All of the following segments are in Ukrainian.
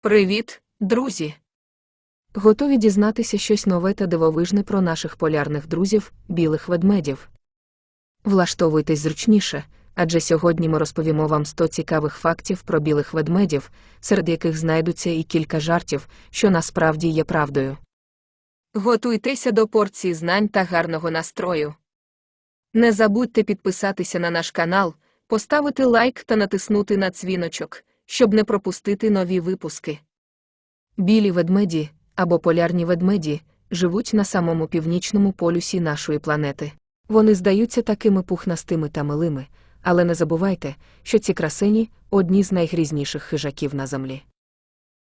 Привіт, друзі! Готові дізнатися щось нове та дивовижне про наших полярних друзів, білих ведмедів. Влаштовуйтесь зручніше, адже сьогодні ми розповімо вам 100 цікавих фактів про білих ведмедів, серед яких знайдуться і кілька жартів, що насправді є правдою. Готуйтеся до порції знань та гарного настрою. Не забудьте підписатися на наш канал, поставити лайк та натиснути на дзвіночок, щоб не пропустити нові випуски. Білі ведмеді або полярні ведмеді живуть на самому північному полюсі нашої планети. Вони здаються такими пухнастими та милими, але не забувайте, що ці красені одні з найгрізніших хижаків на землі.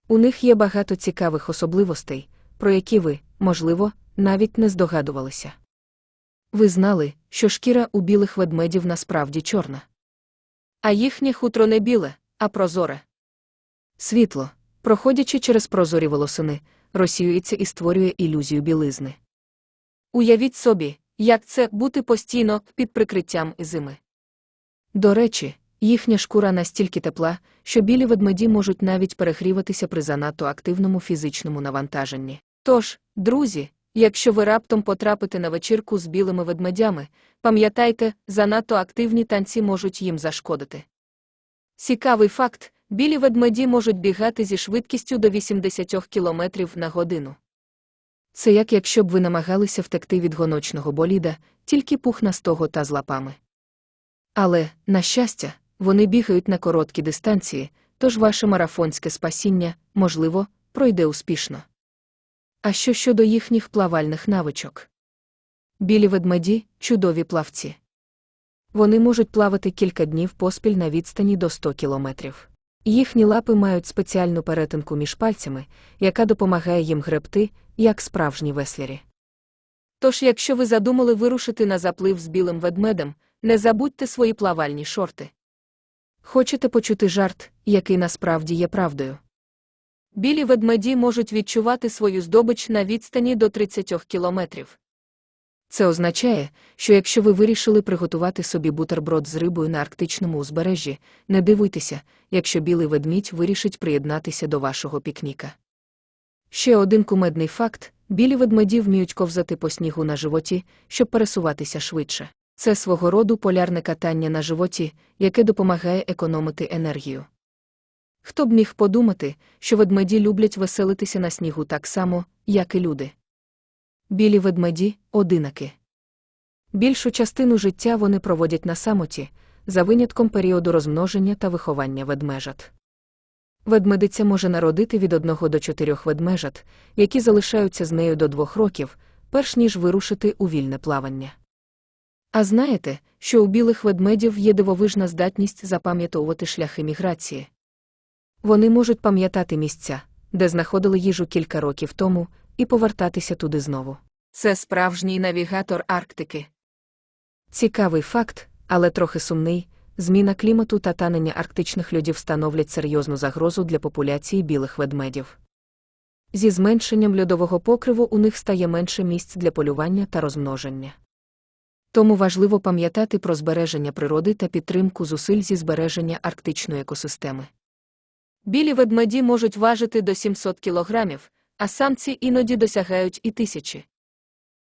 У них є багато цікавих особливостей, про які ви, можливо, навіть не здогадувалися. Ви знали, що шкіра у білих ведмедів насправді чорна. А їхнє хутро не біле, а прозоре. Світло, проходячи через прозорі волосини, розсіюється і створює ілюзію білизни. Уявіть собі, як це бути постійно під прикриттям зими. До речі, їхня шкура настільки тепла, що білі ведмеді можуть навіть перегріватися при занадто активному фізичному навантаженні. Тож, друзі, якщо ви раптом потрапите на вечірку з білими ведмедями, пам'ятайте, занадто активні танці можуть їм зашкодити. Цікавий факт: білі ведмеді можуть бігати зі швидкістю до 80 км на годину. Це як якщо б ви намагалися втекти від гоночного боліда, тільки пухнастого та з лапами. Але, на щастя, вони бігають на короткі дистанції, тож ваше марафонське спасіння, можливо, пройде успішно. А що щодо їхніх плавальних навичок? Білі ведмеді чудові плавці. Вони можуть плавати кілька днів поспіль на відстані до 100 кілометрів. Їхні лапи мають спеціальну перетинку між пальцями, яка допомагає їм гребти, як справжні веслярі. Тож, якщо ви задумали вирушити на заплив з білим ведмедем, не забудьте свої плавальні шорти. Хочете почути жарт, який насправді є правдою? Білі ведмеді можуть відчувати свою здобич на відстані до 30 кілометрів. Це означає, що якщо ви вирішили приготувати собі бутерброд з рибою на арктичному узбережжі, не дивуйтеся, якщо білий ведмідь вирішить приєднатися до вашого пікніка. Ще один кумедний факт: білі ведмеді вміють ковзати по снігу на животі, щоб пересуватися швидше. Це свого роду полярне катання на животі, яке допомагає економити енергію. Хто б міг подумати, що ведмеді люблять веселитися на снігу так само, як і люди. Білі ведмеді одинаки. Більшу частину життя вони проводять на самоті, за винятком періоду розмноження та виховання ведмежат. Ведмедиця може народити від одного до чотирьох ведмежат, які залишаються з нею до двох років, перш ніж вирушити у вільне плавання. А знаєте, що у білих ведмедів є дивовижна здатність запам'ятовувати шляхи міграції. Вони можуть пам'ятати місця, де знаходили їжу кілька років тому, і повертатися туди знову. Це справжній навігатор Арктики. Цікавий факт, але трохи сумний. Зміна клімату та танення арктичних льодів становлять серйозну загрозу для популяції білих ведмедів. Зі зменшенням льодового покриву у них стає менше місць для полювання та розмноження. Тому важливо пам'ятати про збереження природи та підтримку зусиль зі збереження арктичної екосистеми. Білі ведмеді можуть важити до 700 кілограмів, а самці іноді досягають і тисячі.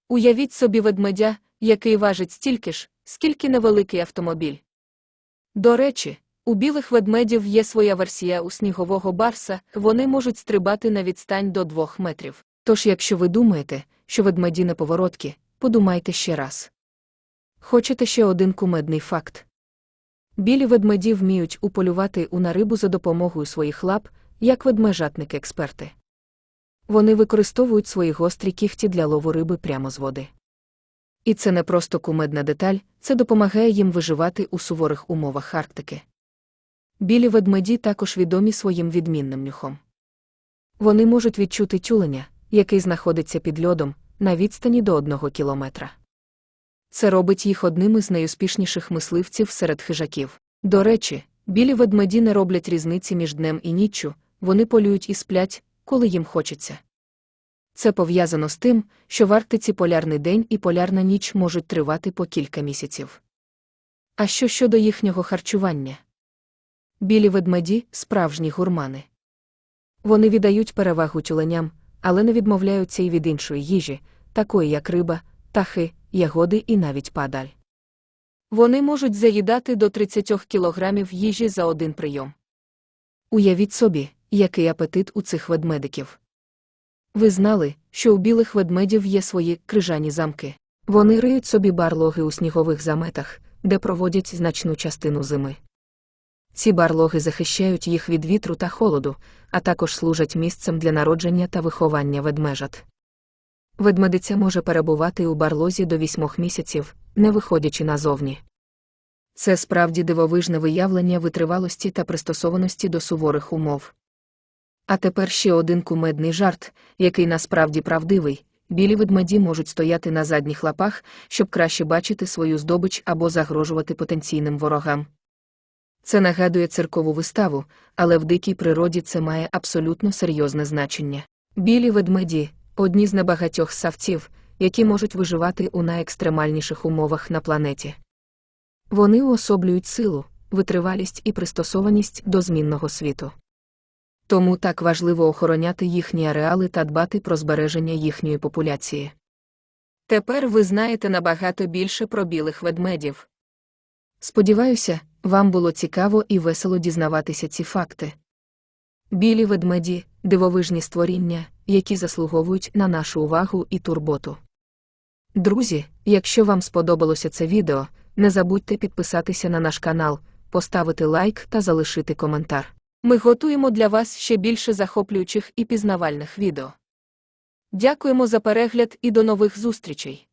Уявіть собі ведмедя, який важить стільки ж, скільки невеликий автомобіль. До речі, у білих ведмедів є своя версія у снігового барса, вони можуть стрибати на відстань до 2 метрів. Тож, якщо ви думаєте, що ведмеді неповороткі, подумайте ще раз. Хочете ще один кумедний факт? Білі ведмеді вміють уполювати у на рибу за допомогою своїх лап, як ведмежатники-експерти. Вони використовують свої гострі кіхті для лову риби прямо з води. І це не просто кумедна деталь, це допомагає їм виживати у суворих умовах Арктики. Білі ведмеді також відомі своїм відмінним нюхом. Вони можуть відчути тюленя, який знаходиться під льодом, на відстані до одного кілометра. Це робить їх одним із найуспішніших мисливців серед хижаків. До речі, білі ведмеді не роблять різниці між днем і ніччю, вони полюють і сплять, коли їм хочеться. Це пов'язано з тим, що в Арктиці полярний день і полярна ніч можуть тривати по кілька місяців. А що щодо їхнього харчування? Білі ведмеді справжні гурмани. Вони віддають перевагу тюленям, але не відмовляються й від іншої їжі, такої як риба, тахи, ягоди і навіть падаль. Вони можуть заїдати до 30 кілограмів їжі за один прийом. Уявіть собі, який апетит у цих ведмедиків. Ви знали, що у білих ведмедів є свої крижані замки. Вони риють собі барлоги у снігових заметах, де проводять значну частину зими. Ці барлоги захищають їх від вітру та холоду, а також служать місцем для народження та виховання ведмежат. Ведмедиця може перебувати у барлозі до вісьмох місяців, не виходячи назовні. Це справді дивовижне виявлення витривалості та пристосованості до суворих умов. А тепер ще один кумедний жарт, який насправді правдивий. Білі ведмеді можуть стояти на задніх лапах, щоб краще бачити свою здобич або загрожувати потенційним ворогам. Це нагадує циркову виставу, але в дикій природі це має абсолютно серйозне значення. Білі ведмеді одні з небагатьох савців, які можуть виживати у найекстремальніших умовах на планеті. Вони уособлюють силу, витривалість і пристосованість до змінного світу. Тому так важливо охороняти їхні ареали та дбати про збереження їхньої популяції. Тепер ви знаєте набагато більше про білих ведмедів. Сподіваюся, вам було цікаво і весело дізнаватися ці факти. Білі ведмеді дивовижні створіння, які заслуговують на нашу увагу і турботу. Друзі, якщо вам сподобалося це відео, не забудьте підписатися на наш канал, поставити лайк та залишити коментар. Ми готуємо для вас ще більше захоплюючих і пізнавальних відео. Дякуємо за перегляд і до нових зустрічей!